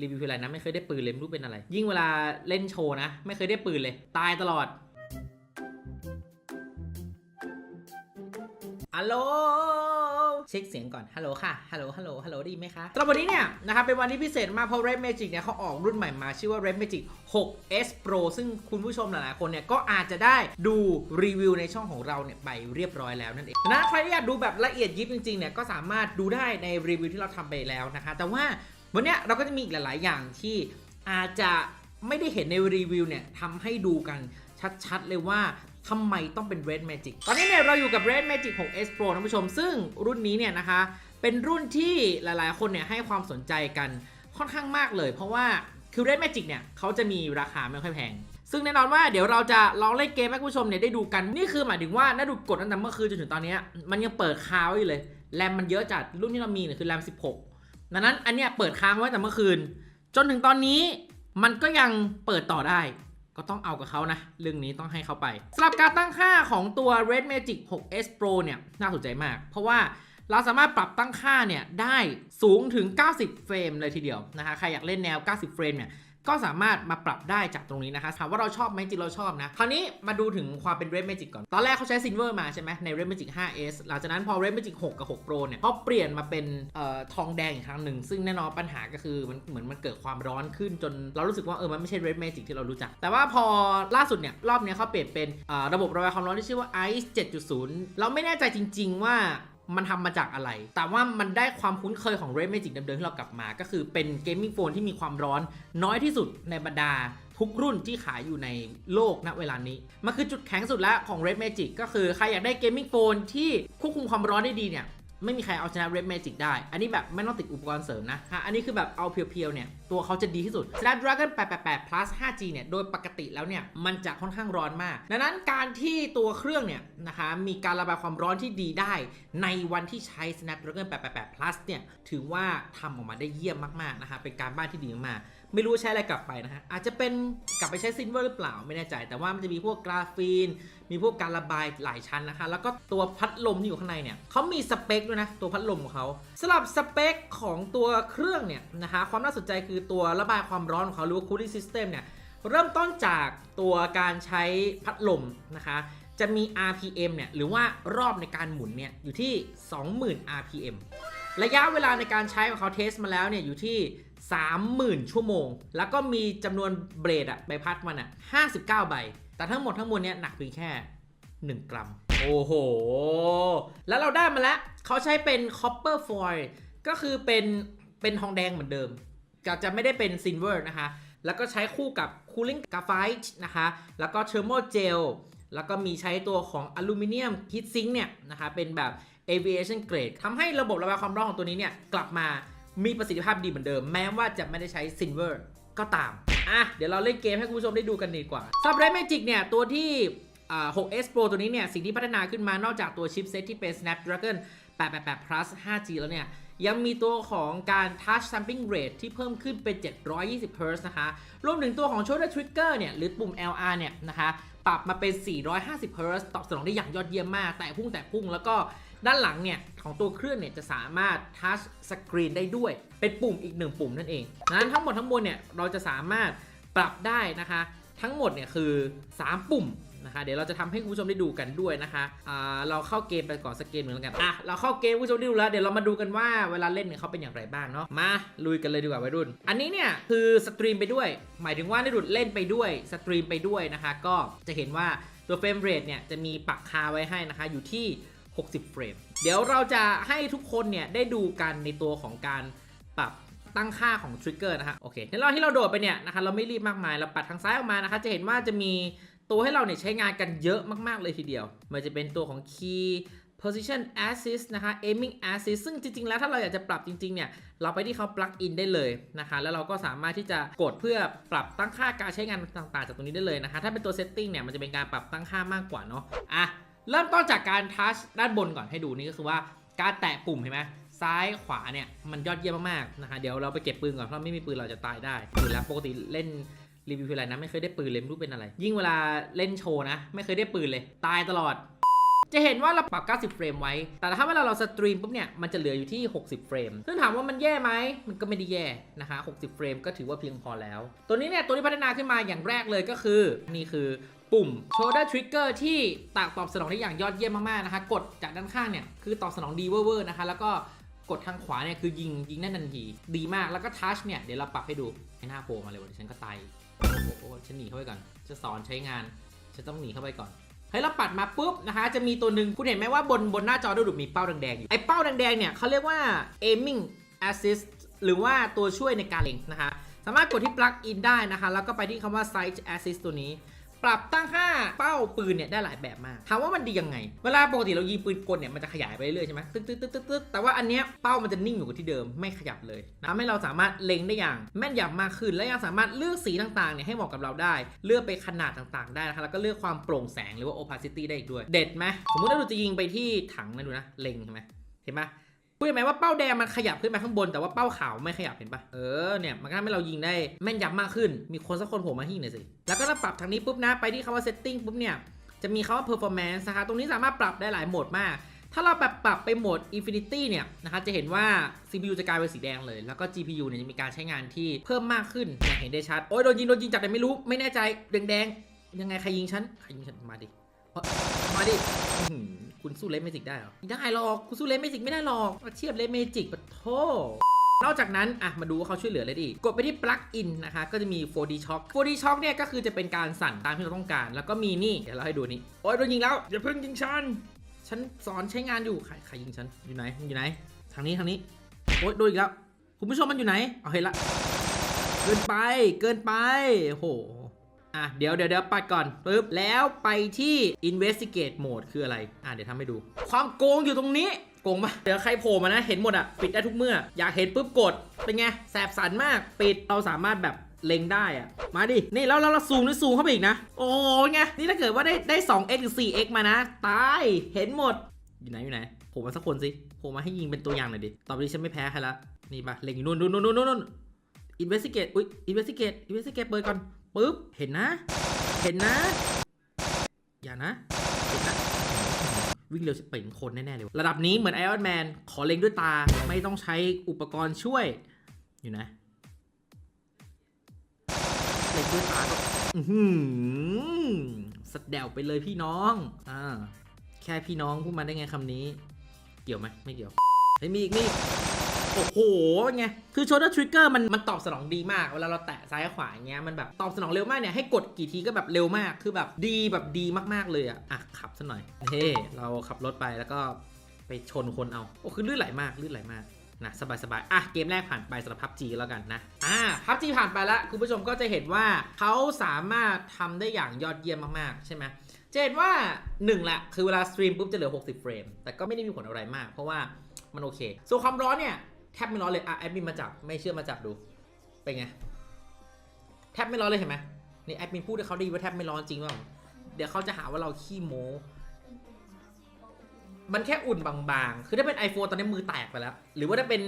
รีวิวอะไรนะไม่เคยได้ปืนเลยไม่รู้เป็นอะไร ยิ่งเวลาเล่นโชว์นะ ไม่เคยได้ปืนเลย ตายตลอดฮัลโหลเช็คเสียงก่อน ฮัลโหลค่ะ ฮัลโหล ฮัลโหล ฮัลโหลได้ยินไหมคะสำหรับวันนี้เนี่ยนะครับเป็นวันที่พิเศษมากเพราะ Red Magic เนี่ยเขาออกรุ่นใหม่มาชื่อว่า Red Magic 6S Pro ซึ่งคุณผู้ชมหลายๆคนเนี่ยก็อาจจะได้ดูรีวิวในช่องของเราเนี่ยไปเรียบร้อยแล้วนั่นเองนะใครที่อยากดูแบบละเอียดยิบจริงๆเนี่ยก็สามารถดูได้ในรีวิวที่เราทำไปแล้วนะคะ แต่ว่า วันนี้เราก็จะมีอีกหลาย ๆ อย่างที่อาจจะไม่ได้เห็นในรีวิวเนี่ยทำให้ดูกันชัด ๆ เลยว่าทำไมต้องเป็น Red Magic ตอนนี้เนี่ยเราอยู่กับ Red Magic 6S Pro ท่านผู้ชม ซึ่งรุ่นนี้เนี่ยนะคะ เป็นรุ่นที่หลาย ๆ คนเนี่ยให้ความสนใจกันค่อนข้างมากเลย เพราะว่าคือ Red Magic เนี่ยเขาจะมีราคาไม่ค่อยแพง ซึ่งแน่นอนว่าเดี๋ยวเราจะลองเล่นเกมให้คุณผู้ชมเนี่ยได้ดูกัน นี่คือหมายถึงว่าน่าดูกดตั้งแต่เมื่อคืนจนถึงตอนนี้มันยังเปิดคาวอยู่เลย แรมมันเยอะจัด รุ่นที่เรามีเนี่ยคือแรม 16 ดังนั้นอันเนี้ยเปิดค้างไว้แต่เมื่อคืน จนถึงตอนนี้มันก็ยังเปิดต่อได้ ก็ต้องเอากับเขานะ เรื่องนี้ต้องให้เขาไปสำหรับการตั้งค่าของตัว Red Magic 6S Pro เนี่ยน่าสนใจมาก เพราะว่าเราสามารถปรับตั้งค่าเนี่ยได้สูงถึง 90 เฟรมเลยทีเดียวนะคะใครอยากเล่นแนว 90 เฟรมเนี่ย ก็สามารถมาปรับได้จากตรงนี้นะคะถามว่าเราชอบไหมจริงเราชอบนะ คราวนี้มาดูถึงความเป็น Red Magic ก่อน ตอนแรกเขาใช้ Silver มาใช่ไหมใน Red Magic 5S หลังจากนั้นพอ Red Magic 6 กับ 6 Pro เนี่ยเขาเปลี่ยนมาเป็นออทองแดงอีกครั้งหนึ่ง ซึ่งแน่นอนปัญหาก็คือมันเหมือนมันเกิดความร้อนขึ้นจนเรารู้สึกว่าเออมันไม่ใช่ Red Magic ที่เรารู้จัก แต่ว่าพอล่าสุดเนี่ยรอบนี้เขาเปลี่ยนเป็นระบบระบายความร้อนที่ชื่อว่า Ice 7.0 เราไม่แน่ใจจริง ๆ ว่า มันทำมาจากอะไร แต่ว่ามันได้ความคุ้นเคยของ Red Magic เดิมๆที่เรากลับมา ก็คือเป็นเกมมิ่งโฟนที่มีความร้อนน้อยที่สุดในบรรดาทุกรุ่นที่ขายอยู่ในโลกณเวลานี้ มันคือจุดแข็งสุดแล้วของ Red Magic ก็คือใครอยากได้เกมมิ่งโฟนที่ควบคุมความร้อนได้ดีเนี่ย ไม่มีใครเอาชนะ Red Magic ได้ อันนี้แบบไม่ต้องติดอุปกรณ์เสริมนะฮะอันนี้คือแบบเอาเพียวๆเนี่ย ตัวเขาจะดีที่สุด Snapdragon 888 plus 5G เนี่ย โดยปกติแล้วเนี่ย มันจะค่อนข้างร้อนมาก ดังนั้นการที่ตัวเครื่องเนี่ยนะคะมีการระบายความร้อนที่ดีได้ ในวันที่ใช้ Snapdragon 888 plus เนี่ยถือว่าทำออกมาได้เยี่ยมมากๆนะคะเป็นการบ้านที่ดีมากๆ ไม่รู้ใช้อะไรกลับไปนะฮะ อาจจะเป็นกลับไปใช้ซินเวอร์หรือเปล่าไม่แน่ใจ แต่ว่ามันจะมีพวกกราฟีน มีพวกการระบายหลายชั้นนะคะ แล้วก็ตัวพัดลมที่อยู่ข้างในเนี่ยเขามีสเปคด้วยนะ ตัวพัดลมของเขาสำหรับสเปคของตัวเครื่องเนี่ยนะคะความน่าสนใจคือตัวระบายความร้อนของเขาหรือว่า cooling system เนี่ยเริ่มต้นจากตัวการใช้พัดลมนะคะจะมี RPM เนี่ยหรือว่ารอบในการหมุนเนี่ยอยู่ที่ 20,000 RPM ระยะเวลาในการใช้ของเขาเทสมาแล้วเนี่ยอยู่ที่ 30,000 ชั่วโมง แล้วก็มีจำนวนเบรดอะใบพัดมันอะ59 ใบ แต่ทั้งหมดทั้งมวลเนี่ยหนักเพียงแค่ 1 กรัม โอ้โห แล้วเราได้มาแล้ว เขาใช้เป็น copper foil ก็คือเป็นเป็นทองแดงเหมือนเดิมก็จะไม่ได้เป็นซิลเวอร์นะคะ แล้วก็ใช้คู่กับ cooling graphite นะคะ แล้วก็ thermal gel แล้วก็มีใช้ตัวของอลูมิเนียม heat sink เนี่ยนะคะ เป็นแบบ aviation grade ทำให้ระบบระบายความร้อนของตัวนี้เนี่ยกลับมา มีประสิทธิภาพดีเหมือนเดิม แม้ว่าจะไม่ได้ใช้ silver ก็ตาม อะ เดี๋ยวเราเล่นเกมให้คุณผู้ชมได้ดูกันดีกว่าซับ Red Magic เนี่ย ตัวที่ 6S Pro ตัวนี้เนี่ย สิ่งที่พัฒนาขึ้นมานอกจากตัวชิปเซตที่เป็น Snapdragon 888 plus 5G แล้วเนี่ย ยังมีตัวของการ touch sampling rate ที่เพิ่มขึ้นเป็น 720 Hz นะคะ รวมถึงตัวของ shoulder trigger เนี่ย หรือปุ่ม LR เนี่ยนะคะ ปรับมาเป็น 450 Hz ตอบสนองได้อย่างยอดเยี่ยมมาก แต่พุ่งแต่พุ่งแล้วก็ ด้านหลังเนี่ยของตัวเครื่องเนี่ยจะสามารถ touch screen ได้ด้วย เป็นปุ่มอีกหนึ่งปุ่มนั่นเองดังนั้นทั้งหมดทั้งมวลเนี่ยเราจะสามารถปรับได้นะคะ ทั้งหมดเนี่ยคือ 3 ปุ่มนะคะเดี๋ยวเราจะทำให้คุณผู้ชมได้ดูกันด้วยนะคะอ่าเราเข้าเกมไปก่อนสักเกมหนึ่งแล้วกันอะเราเข้าเกมผู้ชมได้ดูแล้วเดี๋ยวเรามาดูกันว่าเวลาเล่นเนี่ยเขาเป็นอย่างไรบ้างเนาะมาลุยกันเลยดีกว่าวัยรุ่น อันนี้เนี่ยคือสตรีมไปด้วย หมายถึงว่าได้ดูดเล่นไปด้วยสตรีมไปด้วยนะคะ ก็จะเห็นว่าตัวเฟรมเรทเนี่ยจะมีปักคาไว้ให้นะคะอยู่ที่ 60 เฟรม เดี๋ยวเราจะให้ทุกคนเนี่ยได้ดูกันในตัวของการปรับตั้งค่าของทริกเกอร์นะฮะโอเคในระหว่างที่เราโดดไปเนี่ยนะคะเราไม่รีบมากมายเราปัดทางซ้ายออกมานะคะจะเห็นว่าจะมีตัวให้เราเนี่ยใช้งานกันเยอะมาก ๆ เลยทีเดียว มันจะเป็นตัวของ key position assist นะคะ aiming assist ซึ่งจริง ๆ แล้วถ้าเราอยากจะปรับจริง ๆ เนี่ย เราไปที่เขา plug in ได้เลยนะคะ แล้วเราก็สามารถที่จะกดเพื่อปรับตั้งค่าการใช้งานต่าง ๆ จากตรงนี้ได้เลยนะคะ ถ้าเป็นตัว setting เนี่ย มันจะเป็นการปรับตั้งค่ามากกว่าเนาะ อะ เริ่มต้นจากการทัชด้านบนก่อนให้ดูนี่ก็คือว่าการแตะปุ่มเห็นไหมซ้ายขวาเนี่ยมันยอดเยี่ยมมากๆนะคะเดี๋ยวเราไปเก็บปืนก่อนเพราะไม่มีปืนเราจะตายได้ปืนแล้วปกติเล่นรีวิวออะไรนะไม่เคยได้ปืนเลยไม่รู้เป็นอะไร ยิ่งเวลาเล่นโชว์นะ ไม่เคยได้ปืนเลย ตายตลอด จะเห็นว่าเราปรับ 90 เฟรมไว้ แต่ถ้าเวลาเราสตรีมปุ๊บเนี่ย มันจะเหลืออยู่ที่ 60 เฟรม ซึ่งถามว่ามันแย่ไหม มันก็ไม่ได้แย่นะคะ 60 เฟรมก็ถือว่าเพียงพอแล้ว ตัวนี้เนี่ย ตัวที่พัฒนาขึ้นมาอย่างแรกเลยก็คือ นี่คือปุ่ม shoulder trigger ที่ตากตอบสนองได้อย่างยอดเยี่ยมมากๆนะคะ กดจากด้านข้างเนี่ยคือตอบสนองดีเวอร์นะคะ แล้วก็กดทางขวาเนี่ยคือยิงยิงได้ทันทีดีมากแล้วก็ทัชเนี่ยเดี๋ยวเราปรับให้ดูให้หน้าโผล่มาเลยวันนี้ฉันก็ตายโอ้โหฉันหนีเข้าไปก่อนจะสอนใช้งานฉันต้องหนีเข้าไปก่อนเฮ้ยเราปัดมาปุ๊บนะคะจะมีตัวหนึ่งคุณเห็นไหมว่าบนบนหน้าจอดูดูมีเป้าแดงๆอยู่ไอ้เป้าแดงๆเนี่ยเขาเรียกว่า aiming assist หรือว่าตัวช่วยในการเล็งนะคะ สามารถกดที่ plug in ได้นะคะ แล้วก็ไปที่คำว่า sight assist ตัวนี้ ปรับตั้งค่าเป้าปืนเนี่ยได้หลายแบบมากถามว่ามันดียังไง เวลาปกติเรายิงปืนกลเนี่ยมันจะขยายไปเรื่อยใช่ไหมตึ๊ดตึ๊ดตึ๊ดตึ๊ดตึ๊ดแต่ว่าอันเนี้ยเป้ามันจะนิ่งอยู่กับที่เดิมไม่ขยับเลยทำให้เราสามารถเล็งได้อย่างแม่นยำมากขึ้น และยังสามารถเลือกสีต่างๆเนี่ยให้เหมาะกับเราได้ เลือกไปขนาดต่างๆ ได้นะคะแล้วก็เลือกความโปร่งแสงหรือว่า opacity ได้อีกด้วย เด็ดไหมสมมติว่าเราจะยิงไปที่ถังนะดูนะเล็งใช่ไหมเห็นไหม พูดได้ไหมว่าเป้าแดงมันขยับขึ้นมาข้างบนแต่ว่าเป้าขาวไม่ขยับเห็นปะเออเนี่ยมันก็ทำให้เรายิงได้แม่นยำมากขึ้น มีคนสักคนโผล่มาที่หน่อยสิ แล้วก็ถ้าปรับทางนี้ปุ๊บนะไปที่คำว่า setting ปุ๊บเนี่ยจะมีคำว่า performance นะคะตรงนี้สามารถปรับได้หลายโหมดมาก ถ้าเราแบบปรับไปโหมด infinity เนี่ยนะคะจะเห็นว่า CPU จะกลายเป็นสีแดงเลย แล้วก็ GPU เนี่ยจะมีการใช้งานที่เพิ่มมากขึ้นอย่างเห็นได้ชัดโอ้ยโดนยิงโดนยิงจากไหนไม่รู้ไม่แน่ใจแดงๆยังไงใครยิงฉันใครยิงฉันมาดิมาดิ คุณสู้เลเมจิกได้หรอได้หรอกคุณสู้เลเมจิกไม่ได้หรอกมาเทียบเลเมจิกปะโทนอกจากนั้น อะ มาดูว่าเขาช่วยเหลืออะไรดี กดไปที่ plug in นนะคะ ก็จะมี 4D shock 4D shock เนี่ย ก็คือจะเป็นการสั่นตามที่เราต้องการ แล้วก็มีนี่ เดี๋ยวเราให้ดูนี่ โอ๊ยโดนยิงแล้ว อย่าเพิ่งยิงฉัน ฉันสอนใช้งานอยู่ ใครใครยิงฉัน อยู่ไหน อยู่ไหน ทางนี้ ทางนี้ โอ๊ยโดนอีกแล้ว คุณผู้ชมมันอยู่ไหน เอาเห็นละ เกินไป เกินไปโห อะเดี๋ยวเดี๋ยวเดี๋ยวปัดก่อนปึ๊บแล้วไปที่ investigate mode คืออะไร อะเดี๋ยวทำให้ดู ความโกงอยู่ตรงนี้โกงปะเดี๋ยวใครโผล่มานะ เห็นหมดอะปิดได้ทุกเมื่อ อยากเห็นปุ๊บกด เป็นไง แสบสันมาก ปิด เราสามารถแบบเล็งได้อะมาดิ นี่แล้วแล้วเราซูมนี่ซูมเข้าไปอีกนะ โอ้ยไง นี่ถ้าเกิดว่าได้ได้ 2x หรือ 4x มานะ ตาย เห็นหมด อยู่ไหนอยู่ไหนโผล่มาสักคนสิโผล่มาให้ยิงเป็นตัวอย่างหน่อยดิ ตอไปนี้ฉันไม่แพ้ใครละ นี่ปะเล็งอยู่นู่นนู่นนู่นนู่นนู่น investigate อุ้ย investigate investigate เปิดก่อน ปึ๊บ เห็นนะ เห็นนะ อย่านะ เห็นนะ วิ่งเร็วจะเป็นคนแน่ ๆ เลย ระดับนี้เหมือนไอออนแมน ขอเล็งด้วยตา ไม่ต้องใช้อุปกรณ์ช่วย อยู่นะ เล็งด้วยตาก็อือหือสดแดวไปเลยพี่น้อง อ่า แค่พี่น้องพูดมาได้ไงคำนี้ เกี่ยวไหม ไม่เกี่ยว เฮ้ยมีอีกมีอีก โอ้โหเป็นไงคือ shoulder trigger มันมันตอบสนองดีมาก เวลาเราแตะซ้ายขวาอย่างเงี้ยมันแบบตอบสนองเร็วมากเนี่ยให้กดกี่ทีก็แบบเร็วมากคือแบบดีแบบดีมากๆเลยอะอะขับซะหน่อยเฮ้เราขับรถไปแล้วก็ไปชนคนเอาโอ้คือลื่นไหลมากลื่นไหลมากนะสบายๆอะเกมแรกผ่านไปสำหรับพับจีแล้วกันนะ อ่าพับจีผ่านไปแล้ว คุณผู้ชมก็จะเห็นว่าเขาสามารถทำได้อย่างยอดเยี่ยมมาก ๆ ใช่ไหมจะเห็นว่า1ละคือเวลาสตรีมปุ๊บจะเหลือ 60 เฟรม แต่ก็ไม่ได้มีผลอะไรมาก เพราะว่ามันโอเค ส่วนความร้อนเนี่ย แทบไม่ร้อนเลยอะแอดมินมาจับไม่เชื่อมาจับดูเป็นไงแทบไม่ร้อนเลยเห็นไหมนี่แอดมินพูดให้เขาดีว่าแทบไม่ร้อนจริงว่าเดี๋ยวเขาจะหาว่าเราขี้โม้มันแค่อุ่นบางๆ คือถ้าเป็น iPhone ตอนนี้มือแตกไปแล้ว หรือว่าถ้าเป็น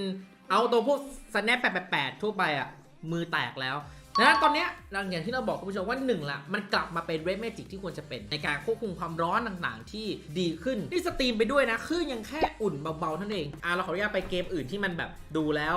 เอาตัวพวก snap 888ทั่วไปอะมือแตกแล้ว นะตอนนี้ยอย่างที่เราบอกคุณผู้ชมว่าหนึ่งละมันกลับมาเป็นเรดเมจิกที่ควรจะเป็น ในการควบคุมความร้อนต่างๆ ที่ดีขึ้นนี่สตรีมไปด้วยนะคือยังแค่อุ่นเบาๆท่านั้นเองอะเราขออนุญาตไปเกมอื่นที่มันแบบดูแล้ว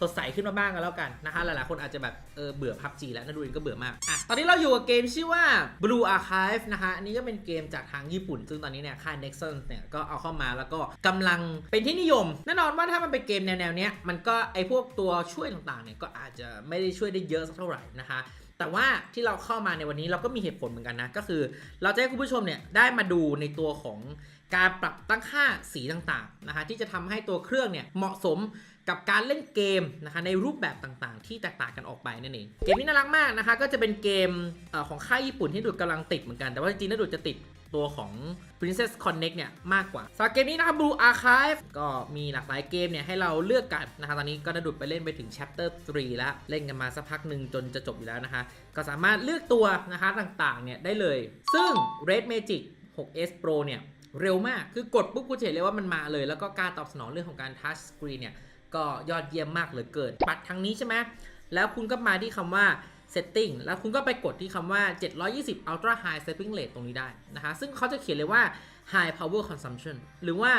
สดใสขึ้นมาบ้างกันแล้วกันนะคะหลายๆคนอาจจะแบบเออเบื่อพับจีแล้วนักดูเองก็เบื่อมากอะตอนนี้เราอยู่กับเกมชื่อว่า Blue Archive นะคะอันนี้ก็เป็นเกมจากทางญี่ปุ่น ซึ่งตอนนี้เนี่ยค่าย Nexon เนี่ยก็เอาเข้ามาแล้วก็กำลังเป็นที่นิยมแน่นอนว่าถ้ามันเป็นเกมแนวๆเนี้ยมันก็ไอพวกตัวช่วยต่างๆเนี่ยก็อาจจะไม่ได้ช่วยได้เยอะสักเท่าไหร่นะคะแต่ว่าที่เราเข้ามาในวันนี้เราก็มีเหตุผลเหมือนกันนะ ก็คือเราจะให้คุณผู้ชมเนี่ยได้มาดูในตัวของการปรับตั้งค่าสีต่างๆนะคะที่จะทำให้ตัวเครื่องเนี่ยเหมาะสม กับการเล่นเกมนะคะในรูปแบบต่างๆ ที่แตกต่างกันออกไปนั่นเองเกมนี้น่ารักมากนะคะ ก็จะเป็นเกมอของค่ายญี่ปุ่นที่ดูดกำลังติดเหมือนกัน แต่ว่าจริงๆน่าดูดจะติดตัวของ Princess Connect เนี่ยมากกว่าสำหรับเกมนี้นะครับ Blue Archive ก็มีหลากหลายเกมเนี่ยให้เราเลือกกันนะคะตอนนี้ก็ได้ดูดไปเล่นไปถึง Chapter 3 แล้ว เล่นกันมาสักพักหนึ่งจนจะจบอยู่แล้วนะคะ ก็สามารถเลือกตัวนะคะต่างๆเนี่ยได้เลย ซึ่ง Red Magic 6s Pro เนี่ยเร็วมากคือกดปุ๊บกูเห็นเลยว่ามันมาเลย แล้วก็การตอบสนองเรื่องของการ Touch Screen เนี่ย ก็ยอดเยี่ยมมากเหลือเกิน ปัดทางนี้ใช่ไหมแล้วคุณก็มาที่คำว่า setting แล้วคุณก็ไปกดที่คำว่า 720 ultra high stepping rate ตรงนี้ได้นะคะ ซึ่งเขาจะเขียนเลยว่า high power consumption หรือว่า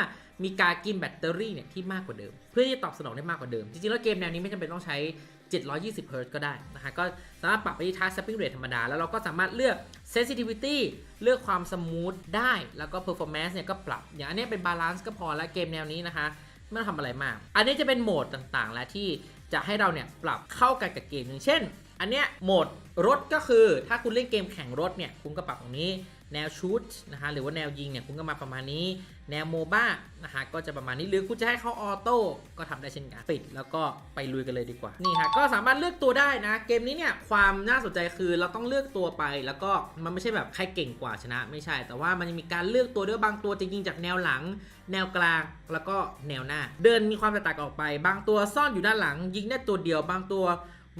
มีการกินแบตเตอรี่เนี่ยที่มากกว่าเดิม เพื่อที่จะตอบสนองได้มากกว่าเดิม จริงๆ แล้วเกมแนวนี้ไม่จำเป็นต้องใช้ 720 Hz ก็ได้นะคะ ก็สามารถปรับไปที่ task stepping rate ธรรมดา แล้วเราก็สามารถเลือก sensitivity เลือกความสมูทได้ แล้วก็ performance เนี่ยก็ปรับ อย่างอันนี้เป็น balance ก็พอแล้วเกมแนวนี้นะคะ ไม่ต้องทำอะไรมาก อันนี้จะเป็นโหมดต่างๆ และที่จะให้เราเนี่ยปรับเข้ากันกับเกมอย่างเช่น อันเนี้ยโหมดรถก็คือถ้าคุณเล่นเกมแข่งรถเนี่ยคุณก็ปรับตรงนี้แนวชูตนะคะหรือว่าแนวยิงเนี่ยคุณก็มาประมาณนี้ แนวโมบ้านะคะก็จะประมาณนี้หรือคุณจะให้เขาออโต้ก็ทำได้เช่นกันปิด แล้วก็ไปลุยกันเลยดีกว่า นี่ฮะก็สามารถเลือกตัวได้นะ เกมนี้เนี่ยความน่าสนใจคือเราต้องเลือกตัวไป แล้วก็มันไม่ใช่แบบใครเก่งกว่าชนะไม่ใช่ แต่ว่ามันจะมีการเลือกตัวด้วยบางตัวจริงๆจากแนวหลัง แนวกลางแล้วก็แนวหน้า เดินมีความแตกต่างออกไป บางตัวซ่อนอยู่ด้านหลัง ยิงได้ตัวเดียว บางตัว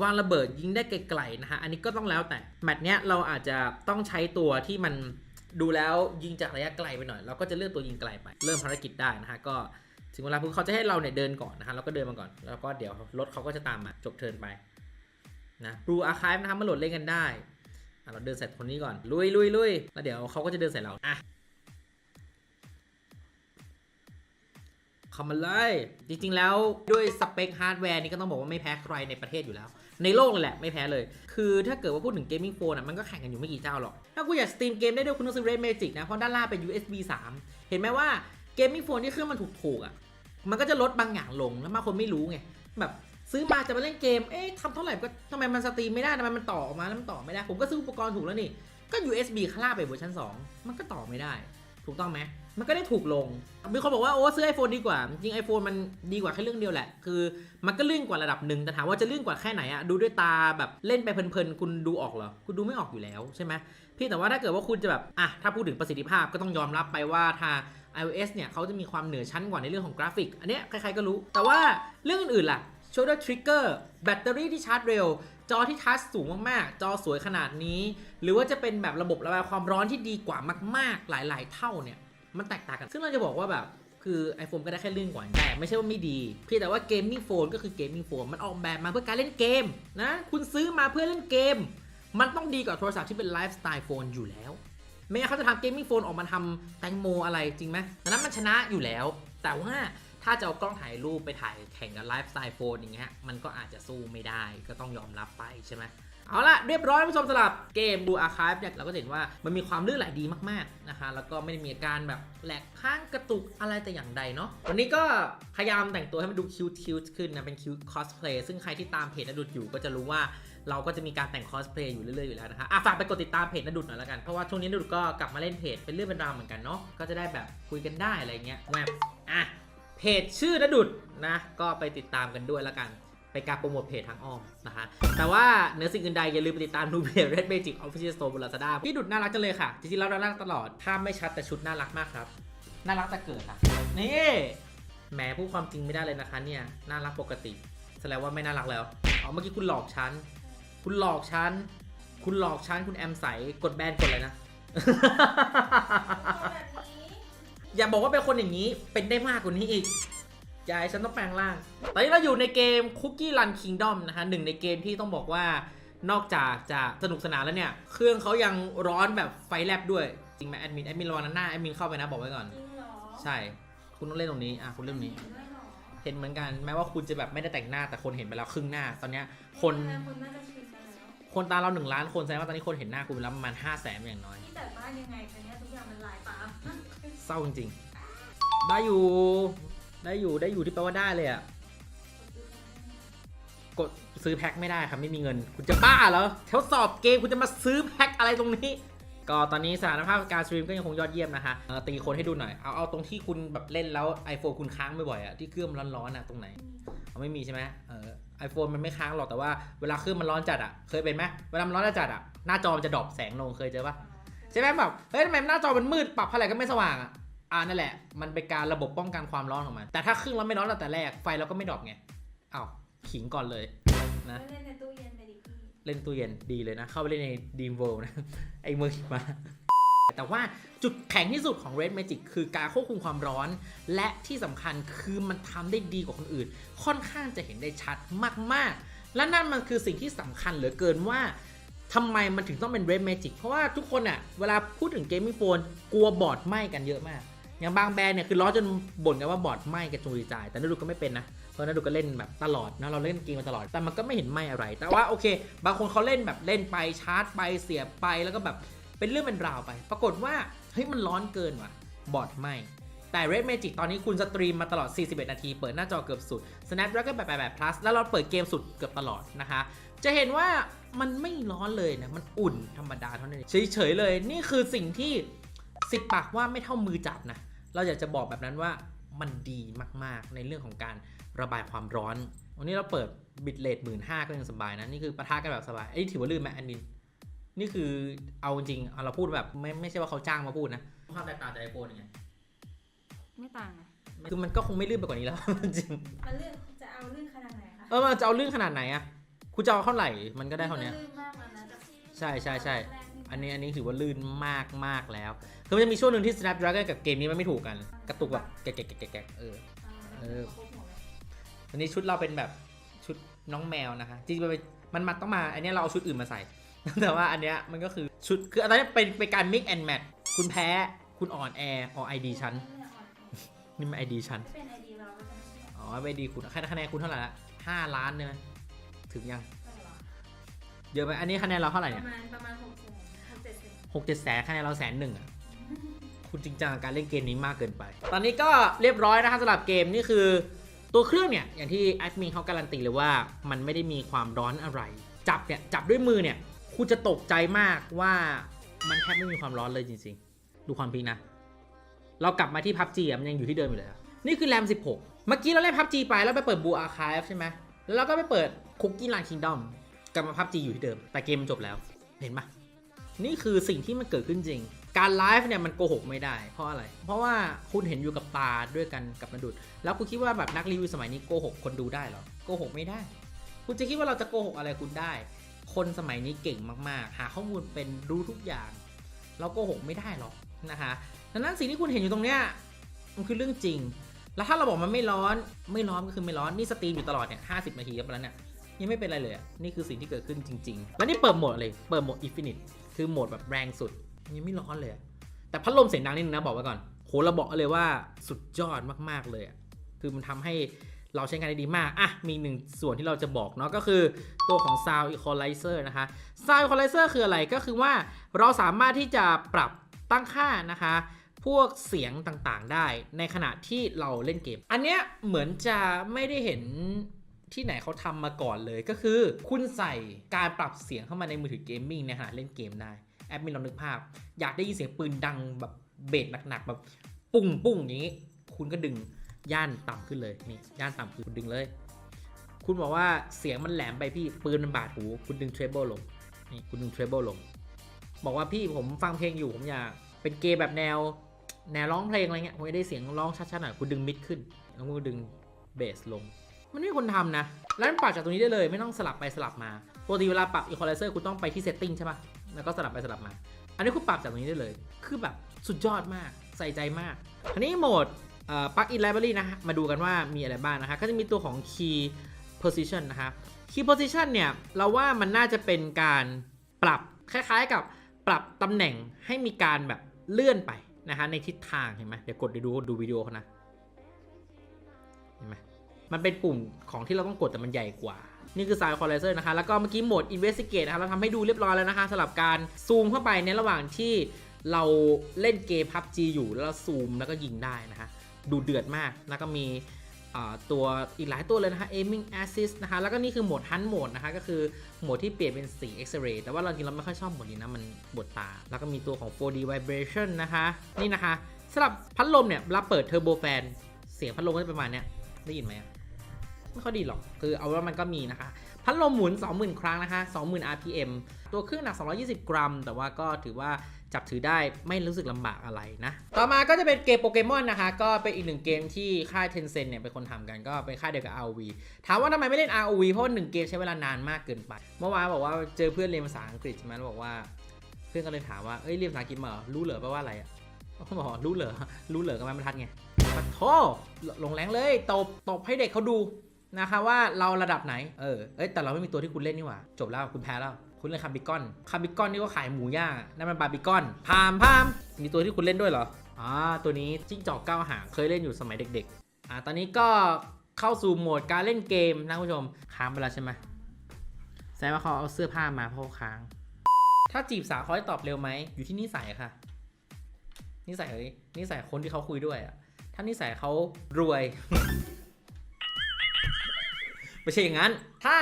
วางระเบิดยิงได้ไกลๆนะฮะอันนี้ก็ต้องแล้วแต่แมตช์เนี้ยเราอาจจะต้องใช้ตัวที่มัน ดูแล้วยิงจากระยะไกลไปหน่อย เราก็จะเลือกตัวยิงไกลไป เริ่มภารกิจได้นะฮะก็ถึงเวลาปุ๊บเขาจะให้เราเนี่ยเดินก่อนนะฮะเราก็เดินมาก่อน แล้วก็เดี๋ยวรถเขาก็จะตามมาจบเทินไปนะรูอาคายนะครับมาโหลดเล่นกันได้เราเดินใส่คนนี้ก่อนลุยลุยลุยแล้วเดี๋ยวเขาก็จะเดินใส่เราอะเข้ามาเลย จริงๆแล้วด้วยสเปคฮาร์ดแวร์นี่ก็ต้องบอกว่าไม่แพ้ใครในประเทศอยู่แล้ว ในโลกเลยแหละไม่แพ้เลย คือถ้าเกิดว่าพูดถึงเกมมิ่งโฟนอะมันก็แข่งกันอยู่ไม่กี่เจ้าหรอก ถ้าคุณอยากสตรีมเกมได้ด้วยคุณต้องซื้อ Red Magic นะเพราะด้านล่างเป็น USB 3 เห็นไหมว่าเกมมิ่งโฟนที่เครื่องมันถูกๆอะมันก็จะลดบางอย่างลงแล้วบางคนไม่รู้ไงแบบซื้อมาจะมาเล่นเกม เอ๊ะทำเท่าไหร่ก็ทำไมมันสตรีมไม่ได้ทำไมมันต่อออกมาแล้วมันต่อไม่ได้ ผมก็ซื้ออุปกรณ์ถูกแล้วนี่ ก็ USB ข้างล่างไปเวอร์ชัน2 มันก็ต่อไม่ได้ ถูกต้องไหม มันก็ได้ถูกลง มีคนบอกว่าโอ้ซื้อ iPhone ดีกว่า จริง iPhone มันดีกว่าแค่เรื่องเดียวแหละ คือ มันก็ลื่นกว่าระดับหนึ่ง แต่ถามว่าจะลื่นกว่าแค่ไหนอะดูด้วยตาแบบเล่นไปเพลินๆ คุณดูออกเหรอ คุณดูไม่ออกอยู่แล้วใช่ไหมพี่แต่ว่าถ้าเกิดว่าคุณจะแบบ อะ ถ้าพูดถึงประสิทธิภาพก็ต้องยอมรับไปว่าทาง iOS เนี่ยเขาจะมีความเหนือชั้นกว่าในเรื่องของกราฟิก อันเนี้ยใครๆก็รู้ แต่ว่าเรื่องอื่นๆล่ะ shoulder trigger แบตเตอรี่ที่ชาร์จเร็ว จอที่ทัชสูงมากๆ จอสวยขนาดนี้ หรือว่าจะเป็นแบบระบบระบายความร้อนที่ดีกว่ามาก ๆ หลาย ๆ เท่าเนี่ย มันแตกต่างกัน ซึ่งเราจะบอกว่าแบบคือ iPhone ก็ได้แค่ลื่นกว่าแต่ไม่ใช่ว่าไม่ดีเพียงแต่ว่าเกมมิ่งโฟนก็คือเกมมิ่งโฟนมันออกแบบมาเพื่อการเล่นเกมนะคุณซื้อมาเพื่อเล่นเกม มันต้องดีกว่าโทรศัพท์ที่เป็นไลฟ์สไตล์โฟนอยู่แล้วไม่งั้นเขาจะทำเกมมิ่งโฟนออกมาทำแตงโมอะไรจริงไหมนั้นมันชนะอยู่แล้ว แต่ว่าถ้าจะเอากล้องถ่ายรูปไปถ่ายแข่งกับไลฟ์สไตล์โฟนอย่างเงี้ยมันก็อาจจะสู้ไม่ได้ก็ต้องยอมรับไปใช่ไหม เอาละเรียบร้อยท่านผู้ชมสำหรับเกมดูอาร์คายเนี่ยเราก็เห็นว่ามันมีความลื่นไหลดีมากๆนะคะแล้วก็ไม่ได้มีการแบบแหลกข้างกระตุกอะไรแต่อย่างใดเนาะวันนี้ก็พยายามแต่งตัวให้มันดูคิวทิวขึ้นนะเป็นคิวคอสเพลย์ซึ่งใครที่ตามเพจนดุดอยู่ก็จะรู้ว่าเราก็จะมีการแต่งคอสเพลย์อยู่เรื่อยๆอยู่แล้วนะคะอะฝากไปกดติดตามเพจนดุดหน่อยละกันเพราะว่าช่วงนี้นดุดก็กลับมาเล่นเพจเป็นเรื่องเป็นราวเหมือนกันเนาะก็จะได้แบบคุยกันได้อะไรเงี้ยแวบอะเพจชื่อนดุดนะก็ไปติดตามกันด้วยละกัน ไปการโปรโมทเพจทางอ้อมนะคะแต่ว่าเหนือสิ่งอื่นใดอย่าลืมไปติดตามดูเพจ Red Magic Official Store บน Lazada พี่ดุดน่ารักจังเลยค่ะ จริงๆแล้วน่ารักตลอด ภาพไม่ชัดแต่ชุดน่ารักมากครับ น่ารักแต่เกิดอะ นี่แหมพูดความจริงไม่ได้เลยนะคะเนี่ย น่ารักปกติ แสดงว่าไม่น่ารักแล้ว อ๋อ เมื่อกี้คุณหลอกฉัน คุณหลอกฉัน คุณหลอกฉัน คุณแอมใส กดแบนกดเลยนะแบบนี้อย่าบอกว่าเป็นคนอย่างนี้ เป็นได้มากกว่านี้อีก ยายฉันต้องแปลงร่าง ตอนนี้เราอยู่ในเกม Cookie Run Kingdom นะฮะหนึ่งในเกมที่ต้องบอกว่านอกจากจะสนุกสนานแล้วเนี่ย เครื่องเขายังร้อนแบบไฟแลบด้วย จริงไหมแอดมินแอดมินระวังนะหน้าแอดมินเข้าไปนะบอกไว้ก่อน จริงเหรอใช่ คุณต้องเล่นตรงนี้อะคุณเล่นตรงนี้เห็ด้วยเหรอเห็นเหมือนกันแม้ว่าคุณจะแบบไม่ได้แต่งหน้าแต่คนเห็นไปแล้วครึ่งหน้า ตอนเนี้ยคนแสดงคนน่าจะชินไปแล้วคนตามเราหนึ่งล้านคนแสดงว่าตอนนี้คนเห็นหน้าคุณไปแล้วประมาณห้าแสนอย่างน้อยที่แต่บ้านยังไงคะเนี่ยทุกอย่างมันหลายตามเศร้าจริงๆได้อยู่ ได้อยู่ได้อยู่ที่แปลว่าได้เลยอะกดซื้อแพ็คไม่ได้ครับไม่มีเงิน คุณจะบ้าเหรอทดสอบเกมคุณจะมาซื้อแพ็คอะไรตรงนี้ ก็ตอนนี้สถานภาพการสตรีมก็ยังคงยอดเยี่ยมนะคะตีคนให้ดูหน่อย เอาเอาตรงที่คุณแบบเล่นแล้ว iPhone คุณค้างบ่อยๆอะที่เครื่องมันร้อนๆอะตรงไหนเอาไม่มีใช่ไหมเออไอโฟนมันไม่ค้างหรอกแต่ว่าเวลาเครื่องมันร้อนจัดอะเคยเป็นไหมเวลามันร้อนจัดอะหน้าจอมันจะดรอปแสงลงเคยเจอปะใช่ไหมแบบเฮ้ยทำไมหน้าจอมันมืดปรับเท่าไหร่ก็ไม่สว่างอะ อ่านั่นแหละ มันเป็นการระบบป้องกันความร้อนของมัน แต่ถ้าเครื่องเราไม่ร้อนตั้งแต่แรก ไฟเราก็ไม่ดรอปไงอ้าวขิงก่อนเลยนะ เล่นในตู้เย็นไปดิพี่เล่นตู้เย็นดีเลยนะ เข้าไปเล่นใน Dream World นะ ไอ้เมืองหิมะแต่ว่าจุดแข็งที่สุดของ Red Magic คือการควบคุมความร้อน และที่สำคัญคือมันทำได้ดีกว่าคนอื่น ค่อนข้างจะเห็นได้ชัดมากๆ และนั่นมันคือสิ่งที่สำคัญเหลือเกินว่าทำไมมันถึงต้องเป็น Red Magic เพราะว่าทุกคนอะเวลาพูดถึงเกมมิ่งโฟนกลัวบอร์ดไหม้กันเยอะมาก อย่างบางแบรนด์เนี่ยคือล้อจนบ่นกันว่าบอร์ดไหม้กระจุยจ่าย แต่นาดูก็ไม่เป็นนะเพราะนาดูก็เล่นแบบตลอดนะเราเล่นเกมมาตลอดแต่มันก็ไม่เห็นไหม้อะไร แต่ว่าโอเค บางคนเขาเล่นแบบเล่นไปชาร์จไปเสียบไปแล้วก็แบบเป็นเรื่องเป็นราวไป ปรากฏว่าเฮ้ยมันร้อนเกินว่ะบอร์ดไหม้แต่ Red Magic ตอนนี้คุณสตรีมมาตลอด 41 นาที เปิดหน้าจอเกือบสุด Snapdragon 888 Plus แล้วเราเปิดเกมสุดเกือบตลอดนะคะ จะเห็นว่ามันไม่ร้อนเลยนะ มันอุ่นธรรมดาเท่านั้นเฉยๆเลย นี่คือสิ่งที่สิบปากว่าไม่เท่ามือจับนะ เราอยากจะบอกแบบนั้นว่ามันดีมากๆในเรื่องของการระบายความร้อน วันนี้เราเปิดบิตเลทหมื่นห้าก็ยังสบายนะ นี่คือปะทะกันแบบสบายไอ้ยถือว่าลื่นไหมอันนี้นี่คือเอาจริงๆเอาเราพูดแบบไม่ไม่ใช่ว่าเขาจ้างมาพูดนะความแตกต่างจากไอโฟนยังไง ไม่ต่างอะคือมันก็คงไม่ลื่นไปกว่านี้แล้ว จริง มันลื่นจะเอาลื่นขนาดไหนคะ เออมันจะเอาลื่นขนาดไหนอะคุณจะเอาเท่าไหร่มันก็ได้เท่านี้ลื่นมากแล้วนะแต่ใช่ใช่ใช่แรกๆ อันนี้อันนี้ถือว่าลื่นมากมากแล้ว คือมันจะมีช่วงหนึ่งที่ Snapdragon กับเกมนี้มันไม่ถูกกัน กระตุกแบบแกะแกะแกะแกะแกะเออเออครบหมดเลยอันนี้ชุดเราเป็นแบบชุดน้องแมวนะคะ จริงๆมันเป็นมันมันต้องมา อันนี้เราเอาชุดอื่นมาใส่ แต่ว่าอันเนี้ยมันก็คือชุด คืออันนี้เป็นเป็นการ mix and match คุณแพ้ คุณอ่อนแอออ ID ชั้นนี่มัน ID ชั้นเป็นไอดีเราก็จะไม่ใช่อ๋อ ID คุณคะแนนคุณเท่าไหร่ละห้าล้านเนี่ยไหมถึงยังไม่หรอกเยอะไหมอันนี้คะแนนเราเท่าไหร่ปเนี่ยระมาณประมาณหกแสนหกเจ็ดแสน หกเจ็ดแสนคะแนนเราแสนหนึ่งอะคุณจริงจังกับการเล่นเกมนี้มากเกินไป ตอนนี้ก็เรียบร้อยนะคะสำหรับเกมนี่คือ ตัวเครื่องเนี่ย อย่างที่แอดมินเขาการันตีเลยว่ามันไม่ได้มีความร้อนอะไร จับเนี่ย จับด้วยมือเนี่ย คุณจะตกใจมากว่ามันแทบไม่มีความร้อนเลยจริงๆ ดูความพิงนะ เรากลับมาที่พับจีมันยังอยู่ที่เดิมอยู่เลยอะนี่คือแรม 16 เมื่อกี้เราเล่นพับจีไปแล้วไปเปิดบูอาคายใช่ไหมแล้วเราก็ไปเปิดคุกกี้ไลน์คิงดอมกลับมาพับจีอยู่ที่เดิม แต่เกมจบแล้ว เห็นปะ นี่คือสิ่งที่มันเกิดขึ้นจริง การไลฟ์เนี่ยมันโกหกไม่ได้ เพราะอะไร เพราะว่าคุณเห็นอยู่กับตาด้วยกันกับนดุดแล้วคุณคิดว่าแบบนักรีวิวสมัยนี้โกหกคนดูได้หรอโกหกไม่ได้ คุณจะคิดว่าเราจะโกหกอะไรคุณได้ คนสมัยนี้เก่งมากๆ หาข้อมูลเป็นรู้ทุกอย่าง เราโกหกไม่ได้หรอกนะคะดังนั้นสิ่งที่คุณเห็นอยู่ตรงเนี้ยมันคือเรื่องจริง แล้วถ้าเราบอกมันไม่ร้อนไม่ร้อนก็คือไม่ร้อนนี่สตรีมอยู่ตลอดเนี่ยห้าสิบนาทีแล้วเนี่ยยังไม่เป็นไรเลย นี่คือสิ่งที่เกิดขึ้นจริง ๆ แล้วนี่เปิดโหมดอะไร เปิดโหมด Infinite คือโหมดแบบแรงสุดยังไม่ร้อนเลย แต่พัดลมเสียงดังนิดนึงนะบอกไว้ก่อนโหเราบอกเลยว่าสุดยอดมากๆเลยอะคือมันทำให้เราใช้งานได้ดีมาก อะ มีหนึ่งส่วนที่เราจะบอกเนาะก็คือตัวของ Sound Equalizer นะคะ Sound Equalizer คืออะไรก็คือว่าเราสามารถที่จะปรับตั้งค่านะคะ พวกเสียงต่างๆได้ในขณะที่เราเล่นเกม อันเนี้ยเหมือนจะไม่ได้เห็น ที่ไหนเขาทำมาก่อนเลยก็คือ คุณใส่การปรับเสียงเข้ามาในมือถือเกมมิ่งในขณะเล่นเกมได้แอดมินลองนึกภาพ อยากได้ยินเสียงปืนดังแบบเบสหนักๆแบบปุ้งปุ้งอย่างนี้ คุณก็ดึงย่านต่ำขึ้นเลยนี่ย่านต่ำคือคุณดึงเลย คุณบอกว่าเสียงมันแหลมไปพี่ปืนมันบาดหู คุณดึงเทรเบิลลงนี่คุณดึงเทรเบิลลง บอกว่าพี่ผมฟังเพลงอยู่ผมอยากเป็นเกย์แบบแนวแนวร้องเพลงอะไรเงี้ยผมจะได้เสียงร้องชัดๆหน่อยคุณดึงมิดขึ้น แล้วคุณก็ดึงเบสลง มันไม่มีคนทำนะแล้วมันปรับจากตรงนี้ได้เลยไม่ต้องสลับไปสลับมาปกติเวลาปรับอีควอไลเซอร์คุณต้องไปที่เซตติ้งใช่ปะแล้วก็สลับไปสลับมา อันนี้คุณปรับจากตรงนี้ได้เลย คือแบบสุดยอดมากใส่ใจมากอันนี้โหมดปลั๊กอินไลบรารีนะฮะมาดูกันว่ามีอะไรบ้างนะคะก็จะมีตัวของ key position นะคะ key position เนี่ย เราว่ามันน่าจะเป็นการปรับคล้ายๆกับปรับตำแหน่งให้มีการแบบเลื่อนไปนะคะในทิศทางเห็นไหมเดี๋ยวกดดูดูวิดีโอเขานะ เห็นไหม มันเป็นปุ่มของที่เราต้องกดแต่มันใหญ่กว่า นี่คือ Sound Equalizer นะคะ แล้วก็เมื่อกี้โหมด Investigate นะคะเราทำให้ดูเรียบร้อยแล้วนะคะสำหรับการซูมเข้าไปในระหว่างที่เราเล่นเกม PUBG อยู่แล้วเราซูมแล้วก็ยิงได้นะคะ ดูเดือดมาก แล้วก็มีตัวอีกหลายตัวเลยนะคะ aiming assist นะคะ แล้วก็นี่คือโหมด hunt mode นะคะ ก็คือโหมดที่เปลี่ยนเป็นสี X-ray แต่ว่าเราจริงเราไม่ค่อยชอบโหมดนี้นะ มันบดตา แล้วก็มีตัวของ 4D vibration นะคะ นี่นะคะสำหรับพัดลมเนี่ยเวลาเปิด turbo fan เสียงพัดลมก็จะประมาณเนี้ยได้ยินไหมอะ ไม่ค่อยดีหรอก คือเอาว่ามันก็มีนะคะ พัดลมหมุน 20,000 ครั้งนะคะ 20,000 RPM ตัวเครื่องหนัก 220 กรัม แต่ว่าก็ถือว่าจับถือได้ไม่รู้สึกลำบากอะไรนะ ต่อมาก็จะเป็นเกมโปเกมอนนะคะ ก็เป็นอีกหนึ่งเกมที่ค่าย Tencent เนี่ยเป็นคนทำกันก็เป็นค่ายเดียวกับ ROV ถามว่าทำไมไม่เล่น ROV เพราะหนึ่งเกมใช้เวลานานมากเกินไป เมื่อวานบอกว่าเจอเพื่อนเรียนภาษาอังกฤษใช่ไหมบอกว่า เพื่อนก็เลยถามว่าเอ้ยเรียนภาษาอังกฤษมาเหรอรู้เหรอแปลว่าอะไรอะเขาบอกรู้เหรอรู้เหรอกับไม้บรรทัดไงปะโทลงแรงเลยตบตบให้เด็กเขาดู นะคะว่าเราระดับไหน เออ เอ้ยแต่เราไม่มีตัวที่คุณเล่นนี่หว่า จบแล้วคุณแพ้แล้ว คุณเล่นคาร์บิคอนคาร์บิคอนนี่ก็ขายหมูย่างนั่นมันบาร์บีคอนพามพาม มีตัวที่คุณเล่นด้วยเหรอ อ่า ตัวนี้จิ้งจอกเก้าหางเคยเล่นอยู่สมัยเด็ก ๆ อ่า ตอนนี้ก็เข้าสู่โหมดการเล่นเกมนะคุณผู้ชม ค้างไปแล้วใช่ไหมแสดงว่าเขาเอาเสื้อผ้ามาเพราะเขาค้าง ถ้าจีบสาวเขาให้ตอบเร็วไหม อยู่ที่นิสัยค่ะ นิสัยนิสัยคนที่เขาคุยด้วยอะถ้านิสัยเขารวย ไม่ใช่อย่างนั้น ถ้า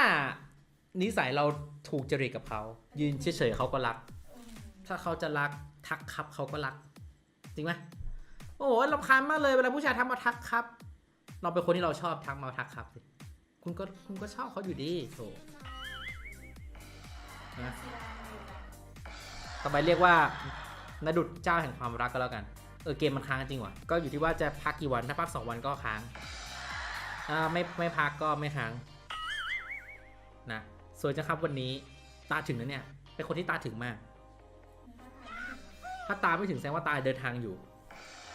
นิสัยเราถูกจริตกับเขา ยืนเฉยๆเขาก็รัก ถ้าเขาจะรักทักครับเขาก็รัก จริงไหมโอ้โหรำคาญมากเลยเวลาผู้ชายทักมาทักครับ เราเป็นคนที่เราชอบทักมาทักครับสิคุณก็คุณก็ชอบเขาอยู่ดีโถนะต่อไปเรียกว่านดุดเจ้าแห่งความรักก็แล้วกัน เออเกมมันค้างจริงวะก็อยู่ที่ว่าจะพักกี่วัน ถ้าพักสองวันก็ค้าง้าไม่ไม่พักก็ไม่ค้างนะสวยจังครับวันนี้ตาถึงนะเนี่ยเป็นคนที่ตาถึงมาก ถ้าตาไม่ถึงแสดงว่าตาเดินทางอยู่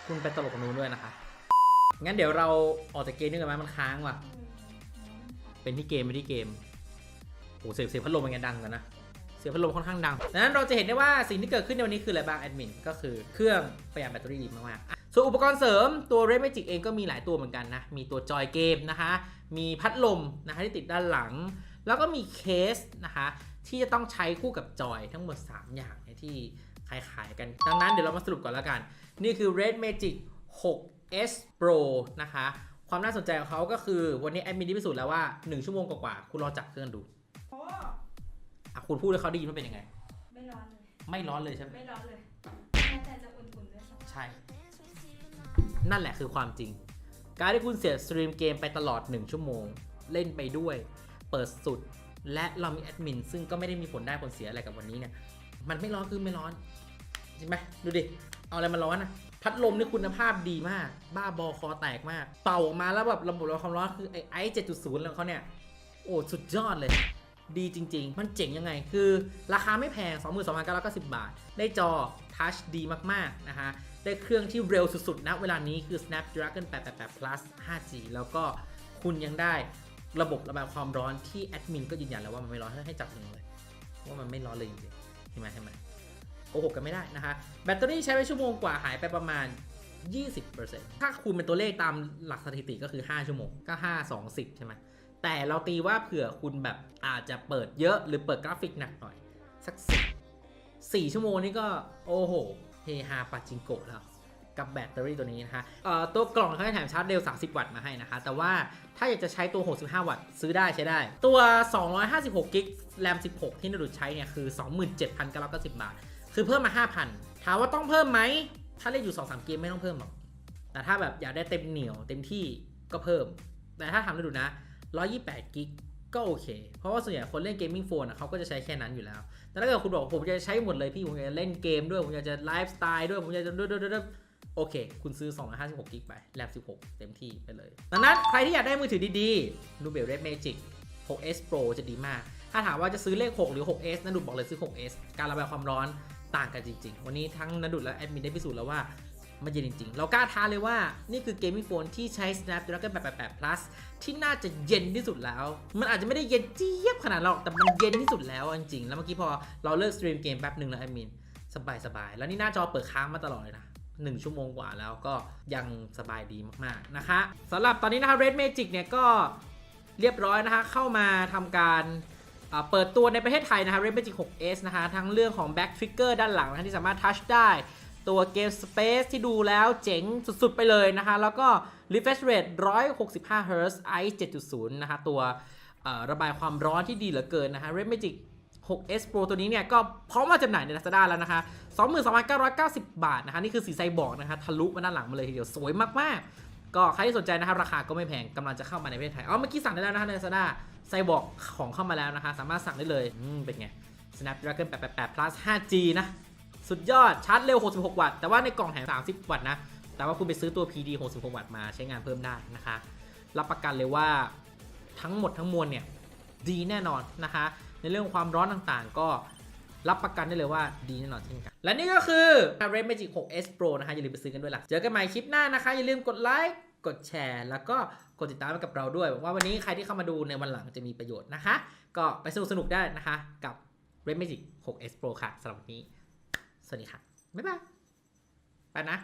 คุณไปตลกกับนู้นด้วยนะคะ งั้นเดี๋ยวเราออกจากเกมนี่กันไหมมันค้างว่ะ เป็นที่เกมเป็นที่เกมโอ้เสียงเสียงพัดลมมันไงดังกันนะ สียงพัดลมค่อนข้างดังดังนั้นเราจะเห็นได้ว่าสิ่งที่เกิดขึ้นในวันนี้คืออะไรบ้างแอดมินก็คือเครื่องประหยัดแบตเตอรี่ดีมากๆส่วนอุปกรณ์เสริมตัว Red Magic เองก็มีหลายตัวเหมือนกันนะ มีตัวจอยเกมนะคะ มีพัดลมนะคะที่ติดด้านหลัง แล้วก็มีเคสนะคะที่จะต้องใช้คู่กับจอยทั้งหมด 3 อย่างที่ขายขายๆกัน ดังนั้นเดี๋ยวเรามาสรุปก่อนแล้วกัน นี่คือ Red Magic 6S Pro นะคะ ความน่าสนใจของเขาก็คือวันนี้แอดมินได้พิสูจน์แล้วว่า 1 ชั่วโมงกว่าๆคุณลอจับเครื่องดู อะคุณพูดให้เขาได้ยินว่าเป็นยังไง ไม่ร้อนเลย ไม่ร้อนเลยใช่ไหมไม่ร้อนเลยน่าจะจะอุ่นๆด้วยซ้ำใช่ นั่นแหละคือความจริง การที่คุณเสียสตรีมเกมไปตลอด 1 ชั่วโมง เล่นไปด้วย เปิดสุด และเรามีแอดมินซึ่งก็ไม่ได้มีผลได้ผลเสียอะไรกับวันนี้เนี่ย มันไม่ร้อนคือไม่ร้อนใช่ไหมดูดิ เอาอะไรมาร้อนอะพัดลมนี่คุณภาพดีมาก บ้าบอคอแตกมาก เป่าออกมาแล้วแบบระบบระบายความร้อนคือไอไอเจ็ดจุดศูนย์ของเขาเนี่ย โอ้สุดยอดเลย ดีจริง ๆ มันเจ๋งยังไง คือราคาไม่แพง 22,990 บาท ได้จอทัชดีมาก ๆ นะคะได้เครื่องที่เร็วสุดๆนะเวลานี้คือ Snapdragon 888 Plus 5G แล้วก็คุณยังได้ระบบระบายความร้อนที่แอดมินก็ยืนยันแล้วว่ามันไม่ร้อนให้จับมือเลย ว่ามันไม่ร้อนเลยจริงๆเห็นไหมเห็นไหมโกหกกันไม่ได้นะคะ แบตเตอรี่ใช้ไปชั่วโมงกว่าหายไปประมาณ 20%ถ้าคูณเป็นตัวเลขตามหลักสถิติก็คือ 5 ชั่วโมงก็5 2 10 ใช่ไหม แต่เราตีว่าเผื่อคุณแบบอาจจะเปิดเยอะหรือเปิดกราฟิกหนักหน่อย สักสี่สี่ชั่วโมงนี่ก็โอ้โหเฮฮาปาจิงโกะแล้วกับแบตเตอรี่ตัวนี้นะคะเอ่อตัวกล่องเขาจะแถมชาร์จเร็ว 30 วัตต์มาให้นะคะ แต่ว่าถ้าอยากจะใช้ตัว 65 วัตต์ซื้อได้ใช้ได้ ตัว 256กิกแรม 16 ที่นรุดใช้เนี่ยคือ 27,990 บาท คือเพิ่มมา 5,000 ถามว่าต้องเพิ่มไหม ถ้าเล่นอยู่ 2-3 เกมไม่ต้องเพิ่มหรอก แต่ถ้าแบบอยากได้เต็มเหนียวเต็มที่ก็เพิ่ม แต่ถ้าทำได้ดูนะ 128กิกก็โอเค เพราะว่าส่วนใหญ่คนเล่นเกมมิ่งโฟนเขาก็จะใช้แค่นั้นอยู่แล้ว แต่ถ้าเกิดคุณบอกผมจะใช้หมดเลยพี่ ผมจะเล่นเกมด้วย ผมอยากจะไลฟ์สไตล์ด้วย ผมอยากจะด้วยด้วยด้วยด้วยโอเค คุณซื้อ 256กิกไปแรม16 เต็มที่ไปเลย ดังนั้นใครที่อยากได้มือถือดีๆดูเบลเรดเมจิก 6s Pro จะดีมาก ถ้าถามว่าจะซื้อเลข 6 หรือ 6s นันดุบอกเลยซื้อ 6s การระบายความร้อนต่างกันจริง ๆ วันนี้ทั้งนันดุดและแอดมินได้พิสูจน์แล้วว่ามันเย็นจริง ๆ เรากล้าท้าเลยว่านี่คือเกมมิ่งโฟนที่ใช้ Snapdragon 888 Plus ที่น่าจะเย็นที่สุดแล้ว มันอาจจะไม่ได้เย็นเจี๊ยบขนาดหรอก แต่มันเย็นที่สุดแล้วจริงๆ แล้วเมื่อกี้พอเราเลิกสตรีมเกมแป๊บหนึ่งแล้วไอมินสบายสบาย แล้วนี่หน้าจอเปิดค้างมาตลอดเลยนะ1ชั่วโมงกว่าแล้วก็ยังสบายดีมากๆนะคะสำหรับตอนนี้นะคะ Red Magic เนี่ยก็เรียบร้อยนะคะ เข้ามาทำการเปิดตัวในประเทศไทยนะคะ Red Magic 6s นะคะ ทั้งเรื่องของ Back Trigger ด้านหลังนะะที่สามารถทัชได้ ตัวเกม Space ที่ดูแล้วเจ๋งสุดๆไปเลยนะคะ แล้วก็ refresh rate 165 Hz i 7.0 นะคะ ตัวระบายความร้อนที่ดีเหลือเกินนะคะ Red Magic 6s Pro ตัวนี้เนี่ย ก็พร้อมมาจำหน่ายใน Lazada แล้วนะคะ 22,990 บาทนะคะ นี่คือสีไซบอร์กนะคะ ทะลุมาด้านหลังมาเลยทีเดียว สวยมากๆ ก็ใครที่สนใจนะครับ ราคาก็ไม่แพงกำลังจะเข้ามาในประเทศไทยอ๋อเมื่อกี้สั่งได้แล้วนะคะใน Lazada ไซบอร์กของเข้ามาแล้วนะคะ สามารถสั่งได้เลย อืม เป็นไง Snapdragon 888 Plus 5G นะ สุดยอดชาร์จเร็ว 66 วัตต์ แต่ว่าในกล่องแถม 30 วัตต์นะ แต่ว่าคุณไปซื้อตัว PD 66 วัตต์มาใช้งานเพิ่มได้นะคะ รับประกันเลยว่าทั้งหมดทั้งมวลเนี่ย ดีแน่นอนนะคะ ในเรื่องความร้อนต่างๆ ก็รับประกันได้เลยว่าดีแน่นอนเช่นกัน และนี่ก็คือ Red Magic 6s Pro นะคะ อย่าลืมไปซื้อกันด้วยล่ะ เจอกันใหม่คลิปหน้านะคะ อย่าลืมกดไลค์กดแชร์ แล้วก็กดติดตามกับเราด้วยหวัว่าวันนี้ใครที่เข้ามาดูในวันหลังจะมีประโยชน์นะคะ ก็ไปสนุกสนุกได้นะคะกับ Red Magic 6s Pro ค่ะสำหรับวันนี้ สวัสดีค่ะ บ๊ายบาย ไปนะ